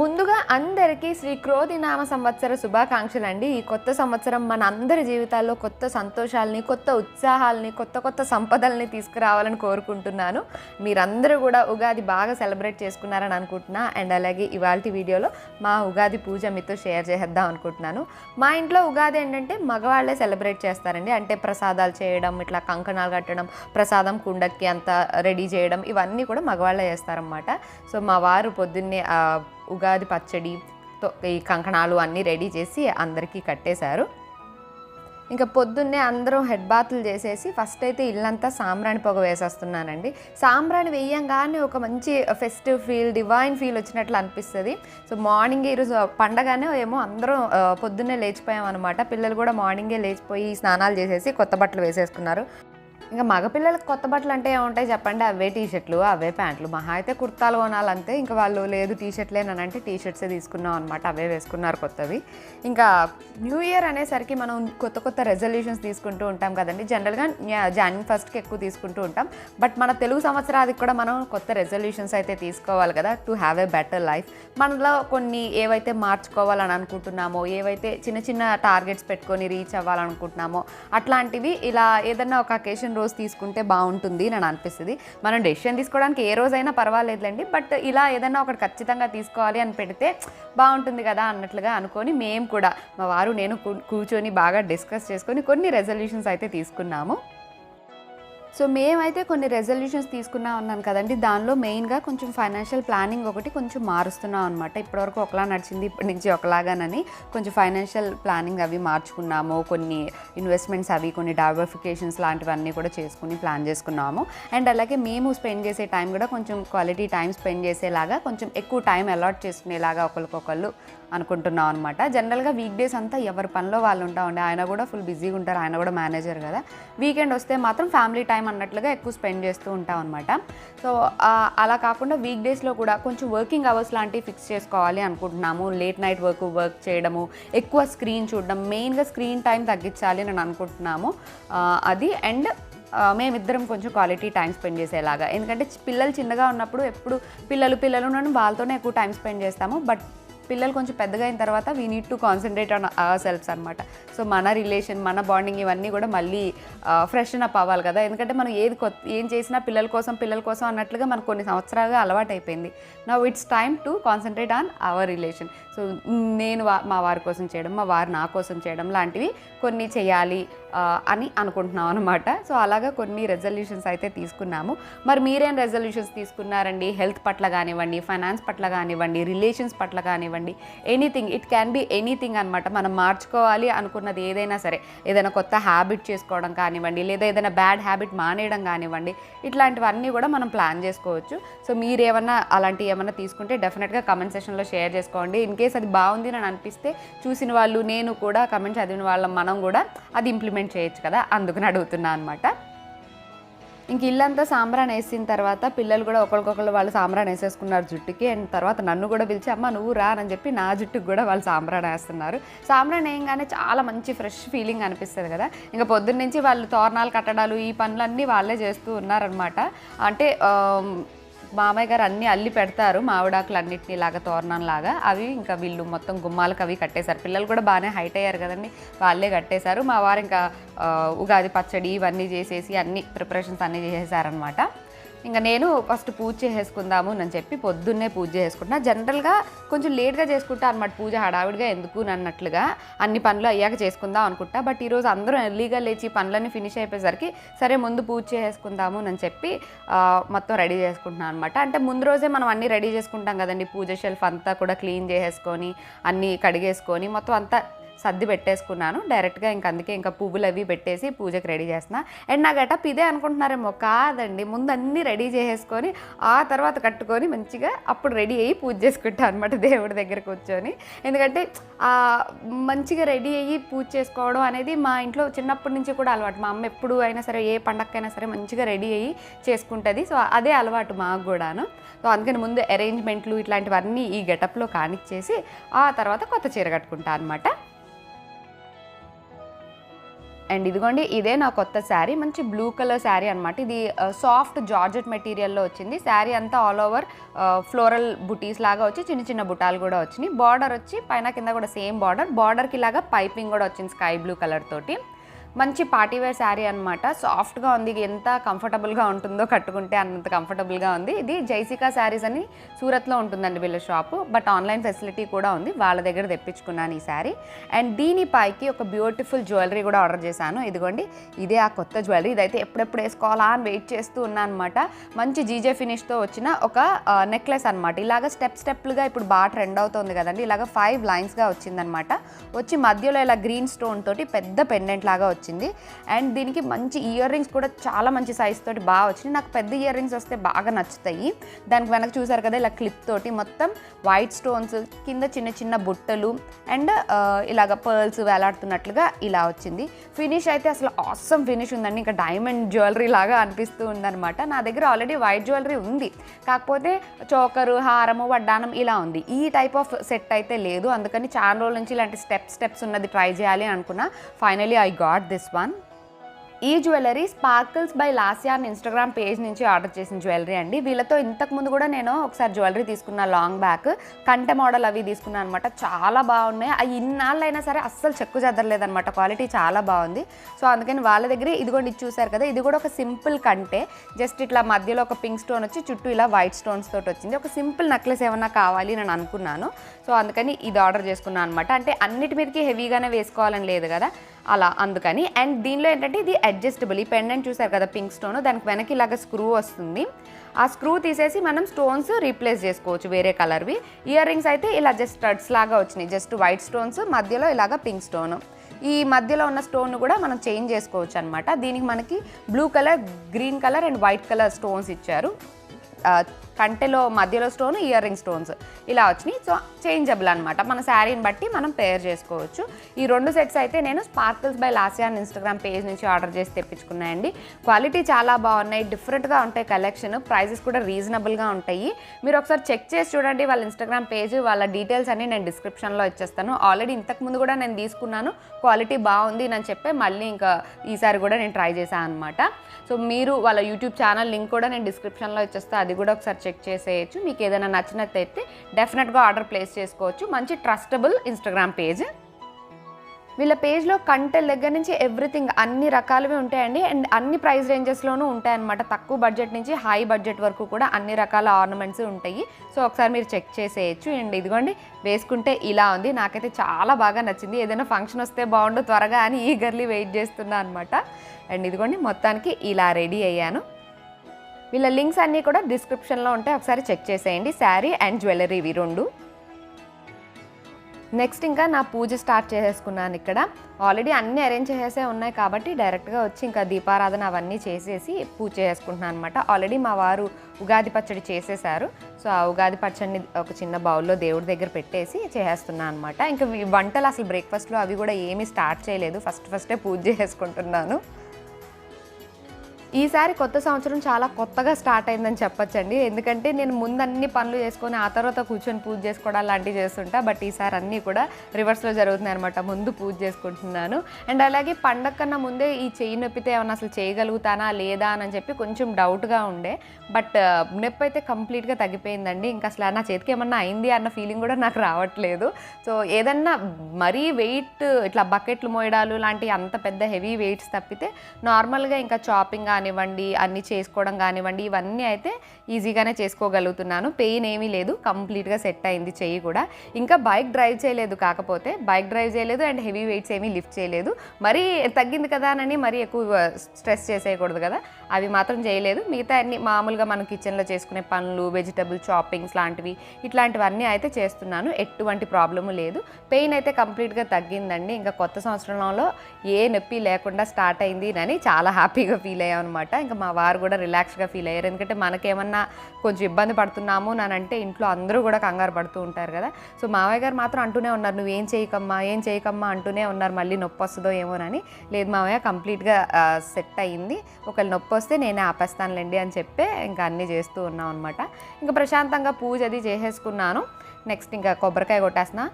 ముందుగా అందరికీ శ్రీ క్రోధి నామ సంవత్సర శుభాకాంక్షలు అండి ఈ కొత్త సంవత్సరం మన అందరి జీవితాల్లో కొత్త సంతోషాలని కొత్త ఉత్సాహాలని కొత్త కొత్త సంపదల్ని తీసుకురావాలని కోరుకుంటున్నాను. మీరందరూ కూడా ఉగాది బాగా సెలబ్రేట్ చేసుకున్నారని అనుకుంటున్నా. అండ్ అలాగే ఇవాళ వీడియోలో మా ఉగాది పూజ మీతో షేర్ చేద్దాం అనుకుంటున్నాను. మా ఇంట్లో ఉగాది ఏంటంటే మగవాళ్ళే సెలబ్రేట్ చేస్తారండి. అంటే ప్రసాదాలు చేయడం ఇట్లా కంకణాలు కట్టడం ప్రసాదం కుండక్కి అంతా రెడీ చేయడం ఇవన్నీ కూడా మగవాళ్ళే చేస్తారనమాట సో మా వారు పొద్దున్నే ఉగాది పచ్చడి తో ఈ కంకణాలు అన్నీ రెడీ చేసి అందరికీ కట్టేశారు. ఇంకా పొద్దున్నే అందరూ హెడ్ బాతులు చేసేసి ఫస్ట్ అయితే ఇల్లంతా సాంబ్రాణి పొగ వేసేస్తున్నానండి. సాంబ్రాణి వేయంగానే ఒక మంచి ఫెస్టివ్ ఫీల్ డివైన్ ఫీల్ వచ్చినట్లు అనిపిస్తుంది. సో మార్నింగ్ ఈరోజు పండగానే ఏమో అందరం పొద్దున్నే లేచిపోయాం అనమాట పిల్లలు కూడా మార్నింగే లేచిపోయి స్నానాలు చేసేసి కొత్త బట్టలు వేసేసుకున్నారు. ఇంకా మగపిల్లలకు కొత్త బట్టలు అంటే ఏముంటాయి చెప్పండి? అవే టీ షర్ట్లు అవే ప్యాంట్లు. మహా అయితే కుర్తాలు కొనాలంతే ఇంకా వాళ్ళు లేదు టీ షర్ట్లేనని అంటే టీ షర్ట్సే తీసుకున్నాం అనమాట అవే వేసుకున్నారు కొత్తవి. ఇంకా న్యూ ఇయర్ అనేసరికి మనం కొత్త కొత్త రెజల్యూషన్స్ తీసుకుంటూ ఉంటాం కదండి. జనరల్గా జాన్వరి ఫస్ట్కి ఎక్కువ తీసుకుంటూ ఉంటాం. బట్ మన తెలుగు సంవత్సరానికి కూడా మనం కొత్త రెజల్యూషన్స్ అయితే తీసుకోవాలి కదా to have a better life. మనలో కొన్ని ఏవైతే మార్చుకోవాలని అనుకుంటున్నామో ఏవైతే చిన్న చిన్న టార్గెట్స్ పెట్టుకొని రీచ్ అవ్వాలనుకుంటున్నామో అట్లాంటివి ఇలా ఏదన్నా ఒక అకేషన్ రోజు తీసుకుంటే బాగుంటుంది అని అనిపిస్తుంది. మనం డెసిషన్ తీసుకోవడానికి ఏ రోజైనా పర్వాలేదులేండి బట్ ఇలా ఏదైనా ఒకటి ఖచ్చితంగా తీసుకోవాలి అని పెడితే బాగుంటుంది కదా అన్నట్లుగా అనుకొని మేము కూడా మా వారు నేను కూ- కూర్చొని బాగా డిస్కస్ చేసుకొని కొన్ని రెజల్యూషన్స్ అయితే తీసుకున్నాము. సో మేమైతే కొన్ని రెజల్యూషన్స్ తీసుకున్నా ఉన్నాను కదండి. దానిలో మెయిన్గా కొంచెం ఫైనాన్షియల్ ప్లానింగ్ ఒకటి కొంచెం మారుస్తున్నాం అనమాట ఇప్పటివరకు ఒకలా నడిచింది ఇప్పటి నుంచి ఒకలాగానని కొంచెం ఫైనాన్షియల్ ప్లానింగ్ అవి మార్చుకున్నాము. కొన్ని ఇన్వెస్ట్మెంట్స్ అవి కొన్ని డైవర్ఫికేషన్స్ లాంటివన్నీ కూడా చేసుకుని ప్లాన్ చేసుకున్నాము. అండ్ అలాగే మేము స్పెండ్ చేసే టైం కూడా కొంచెం క్వాలిటీ టైం స్పెండ్ చేసేలాగా కొంచెం ఎక్కువ టైం అలాట్ చేసుకునేలాగా ఒకరికొకళ్ళు అనుకుంటున్నాం అనమాట జనరల్గా వీక్ డేస్ అంతా ఎవరి పనిలో వాళ్ళు ఉంటామండి ఆయన కూడా ఫుల్ బిజీగా ఉంటారు ఆయన కూడా మేనేజర్ కదా. వీకెండ్ వస్తే మాత్రం ఫ్యామిలీ టైం అన్నట్లుగా ఎక్కువ స్పెండ్ చేస్తూ ఉంటాం అనమాట సో అలా కాకుండా వీక్ డేస్లో కూడా కొంచెం వర్కింగ్ అవర్స్ లాంటివి ఫిక్స్ చేసుకోవాలి అనుకుంటున్నాము. లేట్ నైట్ వర్క్ వర్క్ చేయడము ఎక్కువ స్క్రీన్ చూడడం మెయిన్గా స్క్రీన్ టైం తగ్గించాలి అని అనుకుంటున్నాము. అది అండ్ మేమిద్దరం కొంచెం క్వాలిటీ టైం స్పెండ్ చేసేలాగా. ఎందుకంటే పిల్లలు చిన్నగా ఉన్నప్పుడు ఎప్పుడు పిల్లలు పిల్లలు ఉన్నాను వాళ్ళతోనే ఎక్కువ టైం స్పెండ్ చేస్తాము. బట్ పిల్లలు కొంచెం పెద్దగా అయిన తర్వాత we need to concentrate on our selfs అనమాట సో మన రిలేషన్ మన బాండింగ్ ఇవన్నీ కూడా మళ్ళీ ఫ్రెషన్ అప్ అవ్వాలి కదా. ఎందుకంటే మనం ఏది కొత్త ఏం చేసినా పిల్లల కోసం పిల్లల కోసం అన్నట్లుగా మనకు కొన్ని సంవత్సరాలుగా అలవాటు అయిపోయింది. నా it's time to concentrate on our relation so నేను వా- మా వారి కోసం చేయడం మా వారు నా కోసం చేయడం లాంటివి కొన్ని చేయాలి. అని అనుకుంటున్నాం అనమాట సో అలాగా కొన్ని రెజల్యూషన్స్ అయితే తీసుకున్నాము. మరి మీరేం రెజల్యూషన్స్ తీసుకున్నారండి? హెల్త్ పట్ల కానివ్వండి ఫైనాన్స్ పట్ల కానివ్వండి రిలేషన్స్ పట్ల కానివ్వండి anything it can be anything అనమాట మనం మార్చుకోవాలి అనుకున్నది ఏదైనా సరే. ఏదైనా కొత్త హ్యాబిట్ చేసుకోవడం కానివ్వండి లేదా ఏదైనా బ్యాడ్ హ్యాబిట్ మానేయడం కానివ్వండి ఇట్లాంటివన్నీ కూడా మనం ప్లాన్ చేసుకోవచ్చు. సో మీరేమన్నా అలాంటివి ఏమన్నా తీసుకుంటే డెఫినెట్గా కమెంట్ సెషన్లో షేర్ చేసుకోండి. ఇన్ కేస్ అది బాగుంది అని అనిపిస్తే చూసిన వాళ్ళు నేను కూడా కమెంట్ చదివిన వాళ్ళం మనం కూడా అది ఇంప్లిమెంట్ చేయొచ్చు కదా అందుకని అడుగుతున్నా అనమాట ఇంక ఇల్లంతా సాంబ్రాన్ వేసిన తర్వాత పిల్లలు కూడా ఒకరికొకరు వాళ్ళు సాంబ్రాన్ వేసేసుకున్నారు జుట్టుకి. అండ్ తర్వాత నన్ను కూడా పిలిచి అమ్మ నువ్వు రా అని చెప్పి నా జుట్టుకి కూడా వాళ్ళు సాంబ్రాన్ వేస్తున్నారు. సాంబ్రాన్ వేయంగానే చాలా మంచి ఫ్రెష్ ఫీలింగ్ అనిపిస్తుంది కదా. ఇంకా పొద్దున్న నుంచి వాళ్ళు తోరణాలు కట్టడాలు ఈ పనులన్నీ వాళ్ళే చేస్తూ ఉన్నారనమాట అంటే మామయ్య గారు అన్నీ అల్లి పెడతారు మామిడాకులు అన్నింటినీ లాగా తోరణంలాగా. అవి ఇంకా వీళ్ళు మొత్తం గుమ్మాలకు అవి కట్టేశారు. పిల్లలు కూడా బాగానే హైట్ అయ్యారు కదండి వాళ్ళే కట్టేశారు. మా వారు ఇంకా ఉగాది పచ్చడి ఇవన్నీ చేసేసి అన్ని ప్రిపరేషన్స్ అన్నీ చేసేసారనమాట ఇంకా నేను ఫస్ట్ పూజ చేసేసుకుందాము అని చెప్పి పొద్దున్నే పూజ చేసుకుంటున్నా. జనరల్గా కొంచెం లేట్గా చేసుకుంటా అనమాట పూజ హడావిడిగా ఎందుకు అన్నట్లుగా. అన్ని పనులు అయ్యాక చేసుకుందాం అనుకుంటా. బట్ ఈరోజు అందరూ ఎర్లీగా లేచి పనులన్నీ ఫినిష్ అయిపోయేసరికి సరే ముందు పూజ చేసుకుందాము అని చెప్పి మొత్తం రెడీ చేసుకుంటున్నాను అనమాట అంటే ముందు రోజే మనం అన్నీ రెడీ చేసుకుంటాం కదండి. పూజ షెల్ఫ్ అంతా కూడా క్లీన్ చేసేసుకొని అన్నీ కడిగేసుకొని మొత్తం అంతా సర్ది పెట్టేసుకున్నాను. డైరెక్ట్గా ఇంక అందుకే ఇంకా పువ్వులు అవి పెట్టేసి పూజకి రెడీ చేస్తున్నా. అండ్ నా గెటప్ ఇదే అనుకుంటున్నారేమో కాదండి. ముందు అన్నీ రెడీ చేసేసుకొని ఆ తర్వాత కట్టుకొని మంచిగా అప్పుడు రెడీ అయ్యి పూజ చేసుకుంటాను అనమాట దేవుడి దగ్గర కూర్చొని. ఎందుకంటే మంచిగా రెడీ అయ్యి పూజ చేసుకోవడం అనేది మా ఇంట్లో చిన్నప్పటి నుంచి కూడా అలవాటు. మా అమ్మ ఎప్పుడు అయినా సరే ఏ పండగకైనా సరే మంచిగా రెడీ అయ్యి చేసుకుంటుంది. సో అదే అలవాటు మాకు కూడాను. సో అందుకని ముందు అరేంజ్మెంట్లు ఇట్లాంటివన్నీ ఈ గెటప్లో కానిచ్చేసి ఆ తర్వాత కొత్త చీర కట్టుకుంటా అనమాట అండ్ ఇదిగోండి ఇదే నా కొత్త శారీ. మంచి బ్లూ కలర్ శారీ అనమాట ఇది సాఫ్ట్ జార్జెట్ మెటీరియల్లో వచ్చింది. శారీ అంతా ఆల్ ఓవర్ ఫ్లోరల్ బుటీస్ లాగా వచ్చి చిన్న చిన్న బుటాలు కూడా వచ్చినాయి. బార్డర్ వచ్చి పైన కింద కూడా సేమ్ బార్డర్ బార్డర్కి ఇలాగా పైపింగ్ కూడా వచ్చింది స్కై బ్లూ కలర్ తోటి. మంచి పార్టీవేర్ శారీ అనమాట సాఫ్ట్గా ఉంది. ఎంత కంఫర్టబుల్గా ఉంటుందో కట్టుకుంటే అంత కంఫర్టబుల్గా ఉంది. ఇది జైసికా శారీస్ అని సూరత్లో ఉంటుందండి వీళ్ళ షాపు. బట్ ఆన్లైన్ ఫెసిలిటీ కూడా ఉంది. వాళ్ళ దగ్గర తెప్పించుకున్నాను ఈ శారీ. అండ్ దీనిపైకి ఒక బ్యూటిఫుల్ జ్యువెలరీ కూడా ఆర్డర్ చేశాను. ఇదిగోండి ఇదే ఆ కొత్త జ్యువెలరీ. ఇదైతే ఎప్పుడెప్పుడు వేసుకోవాలా అని వెయిట్ చేస్తూ ఉన్నాను అనమాట మంచి జీజే ఫినిష్తో వచ్చిన ఒక నెక్లెస్ అనమాట ఇలాగ స్టెప్ స్టెప్లుగా ఇప్పుడు బాగా ట్రెండ్ అవుతుంది కదండి. ఇలాగ ఫైవ్ లైన్స్గా వచ్చిందనమాట వచ్చి మధ్యలో ఇలా గ్రీన్ స్టోన్ తోటి పెద్ద పెండెంట్ లాగా వచ్చింది అండ్ దీనికి మంచి ఇయర్ రింగ్స్ కూడా చాలా మంచి సైజ్ తోటి బాగా వచ్చినాయి. నాకు పెద్ద ఇయర్ రింగ్స్ వస్తే బాగా నచ్చుతాయి. దానికి వెనక చూసారు కదా ఇలా క్లిప్ తోటి మొత్తం వైట్ స్టోన్స్ కింద చిన్న చిన్న బుట్టలు అండ్ ఇలాగ పర్ల్స్ వేలాడుతున్నట్లుగా ఇలా వచ్చింది. ఫినిష్ అయితే అసలు ఆసమ్ ఫినిష్ ఉందండి. ఇంకా డైమండ్ జ్యువెలరీ లాగా అనిపిస్తూ ఉందన్నమాట. నా దగ్గర ఆల్రెడీ వైట్ జ్యువెలరీ ఉంది. కాకపోతే చోకరు హారము వడ్డానం ఇలా ఉంది. ఈ టైప్ ఆఫ్ సెట్ అయితే లేదు. అందుకని చాలా రోజుల నుంచి ఇలాంటి స్టెప్ స్టెప్స్ ఉన్నది ట్రై చేయాలి అనుకున్నా. Finally I got this one ఈ జ్యువెలరీ స్పార్కిల్స్ బై లాస్యాన్ అని ఇన్స్టాగ్రామ్ పేజ్ నుంచి ఆర్డర్ చేసిన జ్యువెలరీ అండి. వీళ్ళతో ఇంతకు ముందు కూడా నేను ఒకసారి జ్యువెలరీ తీసుకున్న లాంగ్ బ్యాక్ కంటె మోడల్ అవి తీసుకున్నాను అనమాట చాలా బాగున్నాయి. అవి ఇన్నాళ్ళు అయినా సరే అస్సలు చెక్కు చెదరలేదన్నమాట క్వాలిటీ చాలా బాగుంది. సో అందుకని వాళ్ళ దగ్గర ఇదిగోండి ఇది చూసారు కదా ఇది కూడా ఒక సింపుల్ కంటే జస్ట్ ఇట్లా మధ్యలో ఒక పింక్ స్టోన్ వచ్చి చుట్టూ ఇలా వైట్ స్టోన్స్ తోటి వచ్చింది. ఒక సింపుల్ నెక్లెస్ ఏమన్నా కావాలి నేను అనుకున్నాను. సో అందుకని ఇది ఆర్డర్ చేసుకున్నాను అనమాట అంటే అన్నిటి మీదకి హెవీగానే వేసుకోవాలని లేదు కదా. అలా అందుకని. అండ్ దీనిలో ఏంటంటే ఇది అడ్జస్టబుల్ ఈ పెండెంట్ చూసారు కదా పింక్ స్టోన్ దానికి వెనక్కి ఇలాగ స్క్రూ వస్తుంది. ఆ స్క్రూ తీసేసి మనం స్టోన్స్ రీప్లేస్ చేసుకోవచ్చు వేరే కలర్వి ఇయర్ రింగ్స్ అయితే ఇలా జస్ట్ స్టడ్స్ లాగా వచ్చినాయి. జస్ట్ వైట్ స్టోన్స్ మధ్యలో ఇలాగ పింక్ స్టోన్ ఈ మధ్యలో ఉన్న స్టోన్ కూడా మనం చేంజ్ చేసుకోవచ్చు అనమాట దీనికి మనకి blue colour green colour and white colour stones ఇచ్చారు. కంటెలో మధ్యలో స్టోన్ ఇయర్ రింగ్ స్టోన్స్. ఇలా వచ్చినాయి. సో చేంజబుల్ అనమాట మన శారీని బట్టి మనం పేర్ చేసుకోవచ్చు. ఈ రెండు సెట్స్ అయితే నేను sparkles by Lasiyan Instagram page నుంచి ఆర్డర్ చేసి తెప్పించుకున్నాయండి. క్వాలిటీ చాలా బాగున్నాయి. డిఫరెంట్గా ఉంటాయి కలెక్షన్. ప్రైజెస్ కూడా రీజనబుల్గా ఉంటాయి. మీరు ఒకసారి చెక్ చేసి చూడండి వాళ్ళ ఇన్స్టాగ్రామ్ పేజ్. వాళ్ళ డీటెయిల్స్ అన్ని నేను డిస్క్రిప్షన్లో ఇచ్చేస్తాను. ఆల్రెడీ ఇంతకుముందు కూడా నేను తీసుకున్నాను. క్వాలిటీ బాగుంది అని చెప్పి మళ్ళీ ఇంకా ఈసారి కూడా నేను ట్రై చేశాను అనమాట సో మీరు వాళ్ళ యూట్యూబ్ ఛానల్ లింక్ కూడా నేను డిస్క్రిప్షన్లో ఇచ్చేస్తాను అది కూడా ఒకసారి చెక్ చేసేయచ్చు. మీకు ఏదైనా నచ్చినట్లయితే డెఫినెట్గా ఆర్డర్ ప్లేస్ చేసుకోవచ్చు. మంచి ట్రస్టబుల్ ఇన్స్టాగ్రామ్ పేజ్. వీళ్ళ పేజ్లో కంటెల్ దగ్గర నుంచి ఎవ్రీథింగ్ అన్ని రకాలవి ఉంటాయండి. అండ్ అన్ని ప్రైస్ రేంజెస్లోనూ ఉంటాయన్నమాట. తక్కువ బడ్జెట్ నుంచి హై బడ్జెట్ వరకు కూడా అన్ని రకాల ఆర్నమెంట్స్ ఉంటాయి. సో ఒకసారి మీరు చెక్ చేసేయచ్చు. అండ్ ఇదిగోండి వేసుకుంటే ఇలా ఉంది. నాకైతే చాలా బాగా నచ్చింది. ఏదైనా ఫంక్షన్ వస్తే బాగుండు త్వరగా అని ఈగర్లీ వెయిట్ చేస్తున్నా అనమాట అండ్ ఇదిగోండి మొత్తానికి ఇలా రెడీ అయ్యాను. వీళ్ళ లింక్స్ అన్నీ కూడా డిస్క్రిప్షన్లో ఉంటాయి. ఒకసారి చెక్ చేసేయండి. శారీ అండ్ జ్యువెలరీ ఇవి రెండు. నెక్స్ట్ ఇంకా నా పూజ స్టార్ట్ చేసేసుకున్నాను ఇక్కడ. ఆల్రెడీ అన్నీ అరేంజ్ చేసేసే ఉన్నాయి కాబట్టి డైరెక్ట్గా వచ్చి ఇంకా దీపారాధన అవన్నీ చేసేసి పూజ చేసుకుంటున్నాను అనమాట ఆల్రెడీ మా వారు ఉగాది పచ్చడి చేసేసారు. సో ఆ ఉగాది పచ్చడిని ఒక చిన్న బౌల్లో దేవుడి దగ్గర పెట్టేసి చేసేస్తున్నాను అనమాట ఇంకా వంటలు అసలు బ్రేక్ఫాస్ట్లో అవి కూడా ఏమీ స్టార్ట్ చేయలేదు. ఫస్ట్ ఫస్టే పూజ చేసుకుంటున్నాను. ఈసారి కొత్త సంవత్సరం చాలా కొత్తగా స్టార్ట్ అయిందని చెప్పొచ్చండి. ఎందుకంటే నేను ముందు అన్ని పనులు చేసుకొని ఆ తర్వాత కూర్చొని పూజ చేసుకోవడం లాంటివి చేస్తుంటా. బట్ ఈసారి అన్నీ కూడా రివర్స్లో జరుగుతున్నాయి అనమాట ముందు పూజ చేసుకుంటున్నాను. అండ్ అలాగే పండగ కన్నా ముందే ఈ చెయ్యి నొప్పితే ఏమన్నా అసలు చేయగలుగుతానా లేదా అని చెప్పి కొంచెం డౌట్గా ఉండే. బట్ నొప్పి అయితే కంప్లీట్గా తగ్గిపోయిందండి. ఇంకా అసలు నా చేతికి ఏమన్నా అయింది అన్న ఫీలింగ్ కూడా నాకు రావట్లేదు. సో ఏదన్నా మరీ వెయిట్ ఇట్లా బకెట్లు మోయడాలు లాంటి అంత పెద్ద హెవీ వెయిట్స్ తప్పితే నార్మల్గా ఇంకా చాపింగ్ కానివ్వండి అన్నీ చేసుకోవడం కానివ్వండి ఇవన్నీ అయితే ఈజీగానే చేసుకోగలుగుతున్నాను. పెయిన్ ఏమీ లేదు కంప్లీట్గా సెట్ అయింది చెయ్యి కూడా. ఇంకా బైక్ డ్రైవ్ చేయలేదు కాకపోతే బైక్ డ్రైవ్ చేయలేదు అండ్ హెవీ వెయిట్స్ ఏమీ లిఫ్ట్ చేయలేదు. మరీ తగ్గింది కదా అని మరీ ఎక్కువ స్ట్రెస్ చేసేయకూడదు కదా అవి మాత్రం చేయలేదు. మిగతా అన్ని మామూలుగా మనం కిచెన్లో చేసుకునే పనులు వెజిటబుల్ చాపింగ్స్ లాంటివి ఇట్లాంటివన్నీ అయితే చేస్తున్నాను. ఎటువంటి ప్రాబ్లము లేదు. పెయిన్ అయితే కంప్లీట్గా తగ్గిందండి. ఇంకా కొత్త సంవత్సరంలో ఏ నొప్పి లేకుండా స్టార్ట్ అయింది అని చాలా హ్యాపీగా ఫీల్ అయ్యాను అనమాట ఇంకా మా వారు కూడా రిలాక్స్గా ఫీల్ అయ్యారు. ఎందుకంటే మనకేమన్నా కొంచెం ఇబ్బంది పడుతున్నాము అని అంటే ఇంట్లో అందరూ కూడా కంగారు పడుతూ ఉంటారు కదా. సో మావయ్య గారు మాత్రం అంటూనే ఉన్నారు నువ్వు ఏం చేయకమ్మా ఏం చేయకమ్మా అంటూనే ఉన్నారు మళ్ళీ నొప్పి వస్తుందో ఏమోనని లేదు మావయ్య కంప్లీట్గా సెట్ అయ్యింది. ఒకవేళ నొప్పి వస్తే నేనే ఆపేస్తానులేండి అని చెప్పి ఇంకా అన్నీ చేస్తూ ఉన్నాం అనమాట ఇంకా ప్రశాంతంగా పూజ అది చేసేసుకున్నాను. నెక్స్ట్ ఇంకా కొబ్బరికాయ కొట్టేస్తున్నా.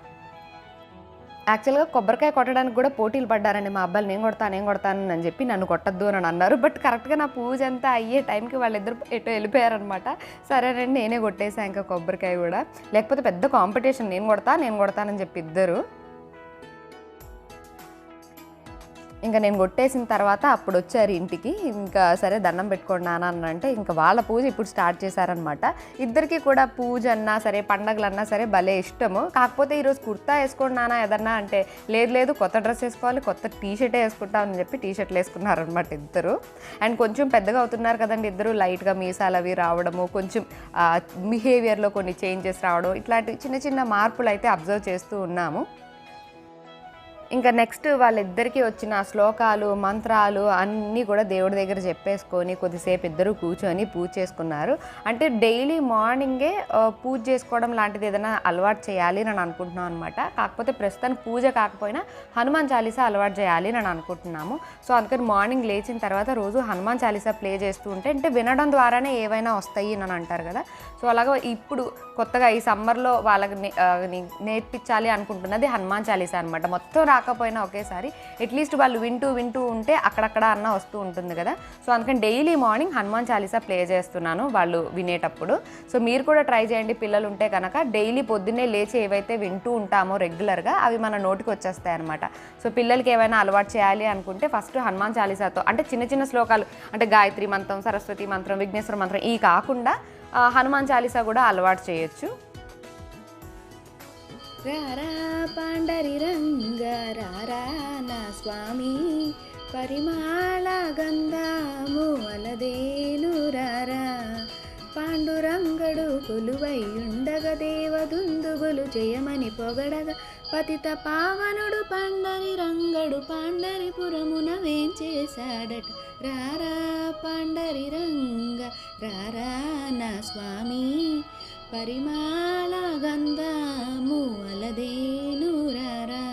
యాక్చువల్గా కొబ్బరికాయ కొట్టడానికి కూడా పోటీలు పడ్డారండి. మా అబ్బాయిలు నేను కొడతాను నేను కొడతాను అని చెప్పి నన్ను కొట్టద్దు అని అన్నారు. బట్ కరెక్ట్గా నా పూజ అంతా అయ్యే టైంకి వాళ్ళిద్దరు ఎటు వెళ్ళిపోయారనమాట సరేనండి నేనే కొట్టేశాను ఇంకా కొబ్బరికాయ కూడా. లేకపోతే పెద్ద కాంపిటీషన్ నేను కొడతా నేను కొడతానని చెప్పి ఇద్దరు. ఇంకా నేను కొట్టేసిన తర్వాత అప్పుడు వచ్చారు ఇంటికి. ఇంకా సరే దండం పెట్టుకోండి నాన్న అని అంటే ఇంకా వాళ్ళ పూజ ఇప్పుడు స్టార్ట్ చేశారనమాట ఇద్దరికి కూడా పూజ అన్నా సరే పండగలన్నా సరే భలే ఇష్టము. కాకపోతే ఈరోజు కుర్తా వేసుకోండి నాన్న ఏదన్నా అంటే లేదు లేదు కొత్త డ్రెస్ వేసుకోవాలి కొత్త టీ షర్టే వేసుకుంటామని చెప్పి టీ షర్ట్లు వేసుకున్నారనమాట ఇద్దరు. అండ్ కొంచెం పెద్దగా అవుతున్నారు కదండి ఇద్దరు లైట్గా మీసాలు అవి రావడము కొంచెం బిహేవియర్లో కొన్ని చేంజెస్ రావడం ఇట్లాంటి చిన్న చిన్న మార్పులు అయితే అబ్జర్వ్ చేస్తూ ఉన్నాము. ఇంకా నెక్స్ట్ వాళ్ళిద్దరికీ వచ్చిన శ్లోకాలు మంత్రాలు అన్నీ కూడా దేవుడి దగ్గర చెప్పేసుకొని కొద్దిసేపు ఇద్దరు కూర్చొని పూజ చేసుకున్నారు. అంటే డైలీ మార్నింగే పూజ చేసుకోవడం లాంటిది ఏదైనా అలవాటు చేయాలి అని అనుకుంటున్నాం అనమాట కాకపోతే ప్రస్తుతానికి పూజ కాకపోయినా హనుమాన్ చాలీసా అలవాటు చేయాలి అని అనుకుంటున్నాము. సో అందుకని మార్నింగ్ లేచిన తర్వాత రోజు హనుమాన్ చాలీసా ప్లే చేస్తూ ఉంటే అంటే వినడం ద్వారానే ఏవైనా వస్తాయి అని అంటారు కదా. సో అలాగా ఇప్పుడు కొత్తగా ఈ సమ్మర్లో వాళ్ళకి నే- నేర్పించాలి అనుకుంటున్నది హనుమాన్ చాలీసా అనమాట మొత్తం రాకపోయినా ఒకేసారి అట్లీస్ట్ వాళ్ళు వింటూ వింటూ ఉంటే అక్కడక్కడ అన్న వస్తూ ఉంటుంది కదా. సో అందుకని daily morning Hanuman Chalisa play చేస్తున్నాను వాళ్ళు వినేటప్పుడు. సో మీరు కూడా ట్రై చేయండి పిల్లలు ఉంటే కనుక డైలీ పొద్దున్నే లేచి ఏవైతే వింటూ ఉంటామో రెగ్యులర్గా అవి మన నోటికి వచ్చేస్తాయి అనమాట సో పిల్లలకి ఏమైనా అలవాటు చేయాలి అనుకుంటే ఫస్ట్ హనుమాన్ చాలీసాతో అంటే చిన్న చిన్న శ్లోకాలు అంటే గాయత్రి మంత్రం సరస్వతి మంత్రం విఘ్నేశ్వర మంత్రం ఈ కాకుండా హనుమాన్ చాలీసా కూడా అలవాటు చేయొచ్చు. రారా పాండరి రంగ రారా నా స్వామి. పరిమాళ గంధాము అలదేను రారా. పాండురంగడు కొలువై ఉండగ దేవదుందుగులు జయమని పొగడగ. పతిత పావనుడు పండరి రంగడు పాండరి పురమున వేంచేశాడట రారా పాండరి రంగ రారా నా స్వామి. పరిమాళ గంధము అలదేను రారా.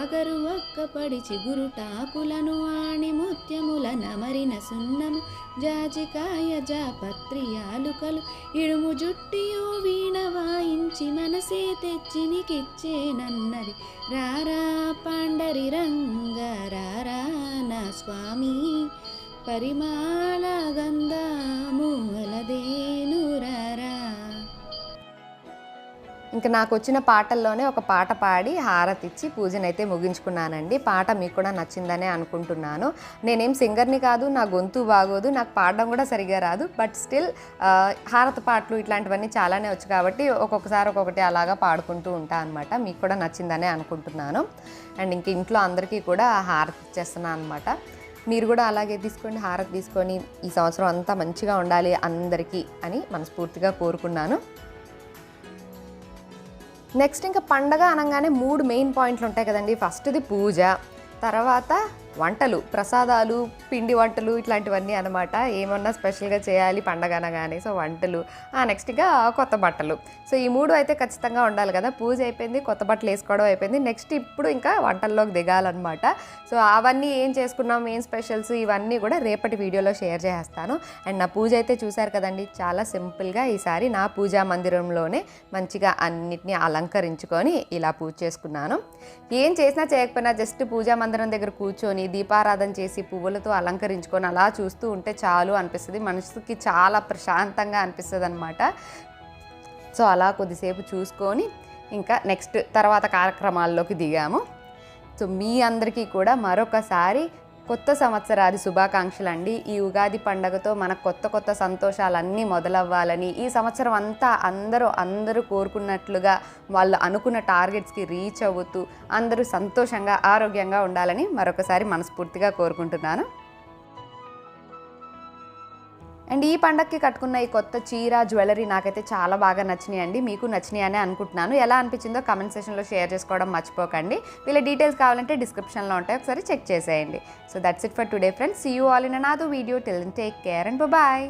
అగరు ఒక్కపడి చిగురుటాకులను ఆణి ముత్యముల నమరిన సున్నము జాజికాయ జాపత్రి యాలుకలు ఇడుము జుట్టియో వీణ వాయించి మనసే తెచ్చి నీకిచ్చేనన్నది. రారా పాండరి రంగ రారా నా స్వామి పరిమాళ గంధము ఇంకా నాకు వచ్చిన పాటల్లోనే ఒక పాట పాడి హారతి ఇచ్చి పూజనైతే ముగించుకున్నానండి. పాట మీకు కూడా నచ్చిందనే అనుకుంటున్నాను. నేనేం సింగర్ని కాదు నా గొంతు బాగోదు నాకు పాడడం కూడా సరిగా రాదు. బట్ స్టిల్ హారత పాటలు ఇట్లాంటివన్నీ చాలానే వచ్చు కాబట్టి ఒక్కొక్కసారి ఒక్కొక్కటి అలాగా పాడుకుంటూ ఉంటా అనమాట మీకు కూడా నచ్చిందనే అనుకుంటున్నాను. అండ్ ఇంక ఇంట్లో అందరికీ కూడా హారతి ఇచ్చేస్తున్నాను అనమాట మీరు కూడా అలాగే తీసుకోండి హారతి తీసుకొని ఈ సంవత్సరం అంతా మంచిగా ఉండాలి అందరికీ అని మనస్ఫూర్తిగా కోరుకున్నాను. నెక్స్ట్ ఇంకా పండగ అనగానే మూడు మెయిన్ పాయింట్లు ఉంటాయి కదండి. ఫస్ట్ది పూజ తర్వాత వంటలు ప్రసాదాలు పిండి వంటలు ఇట్లాంటివన్నీ అనమాట ఏమన్నా స్పెషల్గా చేయాలి పండగన కానీ సో వంటలు. నెక్స్ట్గా కొత్త బట్టలు. సో ఈ మూడు అయితే ఖచ్చితంగా ఉండాలి కదా. పూజ అయిపోయింది కొత్త బట్టలు వేసుకోవడం అయిపోయింది. నెక్స్ట్ ఇప్పుడు ఇంకా వంటల్లోకి దిగాలన్నమాట. సో అవన్నీ ఏం చేసుకున్నాం ఏం స్పెషల్స్ ఇవన్నీ కూడా రేపటి వీడియోలో షేర్ చేస్తాను. అండ్ నా పూజ అయితే చూశారు కదండి. చాలా సింపుల్గా ఈసారి నా పూజా మందిరంలోనే మంచిగా అన్నిటినీ అలంకరించుకొని ఇలా పూజ చేసుకున్నాను. ఏం చేసినా చేయకపోయినా జస్ట్ పూజా మందిరం దగ్గర కూర్చొని దీపారాధన చేసి పువ్వులతో అలంకరించుకొని అలా చూస్తూ ఉంటే చాలు అనిపిస్తుంది. మనసుకి చాలా ప్రశాంతంగా అనిపిస్తుంది అనమాట సో అలా కొద్దిసేపు చూసుకొని ఇంకా నెక్స్ట్ తర్వాత కార్యక్రమాల్లోకి దిగాము. సో మీ అందరికీ కూడా మరొకసారి కొత్త సంవత్సరాది శుభాకాంక్షలు అండి ఈ ఉగాది పండగతో మన కొత్త కొత్త సంతోషాలన్నీ మొదలవ్వాలని ఈ సంవత్సరం అంతా అందరూ అందరూ కోరుకున్నట్లుగా వాళ్ళు అనుకున్న టార్గెట్స్కి రీచ్ అవుతూ అందరూ సంతోషంగా ఆరోగ్యంగా ఉండాలని మరొకసారి మనస్ఫూర్తిగా కోరుకుంటున్నాను. అండ్ ఈ పండక్కి కట్టుకున్న ఈ కొత్త చీర జ్యువెలరీ నాకైతే చాలా బాగా నచ్చినాయి అండి. మీకు నచ్చినాయి అని అనుకుంటున్నాను. ఎలా అనిపించిందో కమెంట్ సెషన్లో షేర్ చేసుకోవడం మర్చిపోకండి. వీళ్ళ డీటెయిల్స్ కావాలంటే డిస్క్రిప్షన్లో ఉంటాయి. ఒకసారి చెక్ చేసేయండి. So that's it for today friends see you all in నాదు video till take care and bye